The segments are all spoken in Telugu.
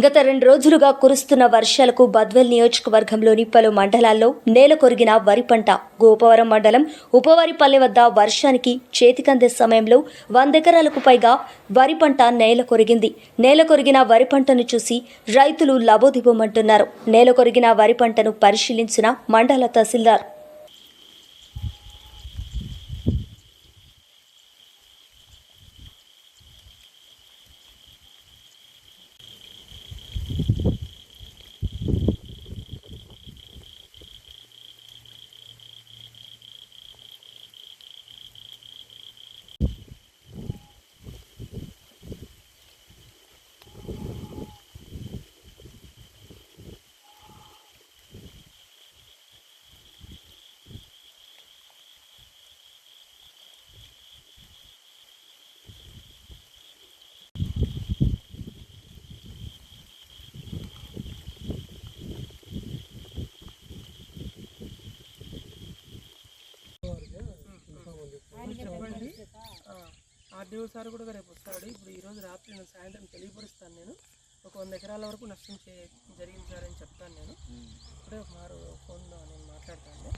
గత రెండు రోజులుగా కురుస్తున్న వర్షాలకు బద్వెల్ నియోజకవర్గంలోని పలు మండలాల్లో నేల కొరిగిన వరి పంట గోపవరం మండలం ఉపవరిపల్లె వద్ద వర్షానికి చేతికందే సమయంలో వందెకరాలకు పైగా వరి పంట నేల కొరిగింది. నేల కొరిగిన వరి పంటను చూసి రైతులు లబోదిబోమంటున్నారు. నేల కొరిగిన వరి పంటను పరిశీలించిన మండల తహసీల్దార్ ఆర్డీఓ సార్ కూడా రేపు వస్తాడు. ఇప్పుడు ఈ రోజు రాత్రి నేను సాయంత్రం తెలియపరుస్తాను నేను. ఒక వంద ఎకరాల వరకు నష్టం చే జరిగింది సార్ అని చెప్తాను నేను. ఇప్పుడే ఒక మారు ఫోన్లో నేను మాట్లాడతాను.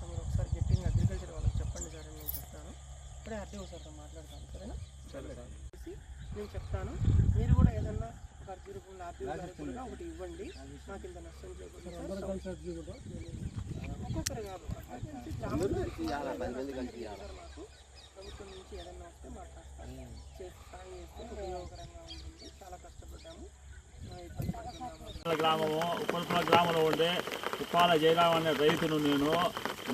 మీరు ఒకసారి గట్టిగా అగ్రికల్చర్ వాళ్ళకి చెప్పండి సార్ అని నేను చెప్తాను. ఇప్పుడే ఆర్డీఓ సార్తో మాట్లాడతాను సరేనా? చేసి నేను చెప్తాను. మీరు కూడా ఏదన్నా ఒక అర్జీ రూపంలో ఆర్డీఓ కూడా ఒకటి ఇవ్వండి. నాకు ఇంత నష్టం చేయకుండా ఒక్కొక్కరు కాదు. మాకు ప్రభుత్వం నుంచి ఏదైనా వస్తే మాకు చేసి సాయం చేస్తే ఉపయోగకరంగా ఉంటుంది. చాలా కష్టపడ్డాము. గ్రామము ఉప్పలపుల గ్రామంలో ఉండే ఉప్పాల జయరాం అనే రైతును నేను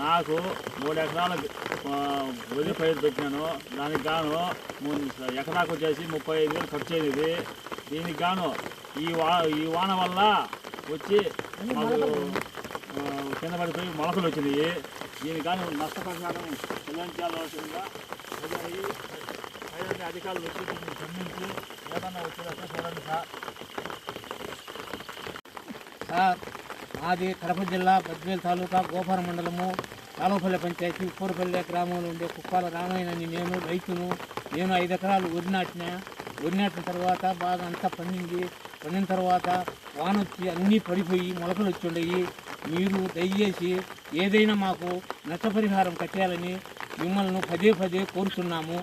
నాకు మూడు ఎకరాల వరి పైరు పెట్టినాను దానికి గాను మూడు ఎకరాకు వచ్చేసి ముప్పై ఐదు వేలు ఖర్చు అయింది దీనికి గాను ఈ వా ఈ వాన వల్ల వచ్చి మాకు కింద పడిపోయి మొలకలు వచ్చినాయి. దీని కానీ నష్టపరిహారం చెల్లించాల్సిందిగా అడిగాయి పైన అధికారులు వచ్చి దీన్ని గమనించి ఏమన్నా వచ్చేదాకా చూడండి సార్. సార్ మాది కడప జిల్లా బద్వేల్ తాలూకా గోపార మండలము కాలువపల్లె పంచాయతీ ఉప్పరపల్లె గ్రామంలో ఉండే కుప్పాల రామయ్య నేను రైతును నేను ఐదు ఎకరాలు వరి నాటిన. వరి నాటిన తర్వాత బాగా అంతా పండింది. పండిన తర్వాత వాన వచ్చి అన్నీ పడిపోయి మొలకలు వచ్చి ఉండేవి. మీరు దయచేసి ఏదైనా మాకు నష్టపరిహారం కట్టాలని మిమ్మల్ని పదే పదే కోరుతున్నాము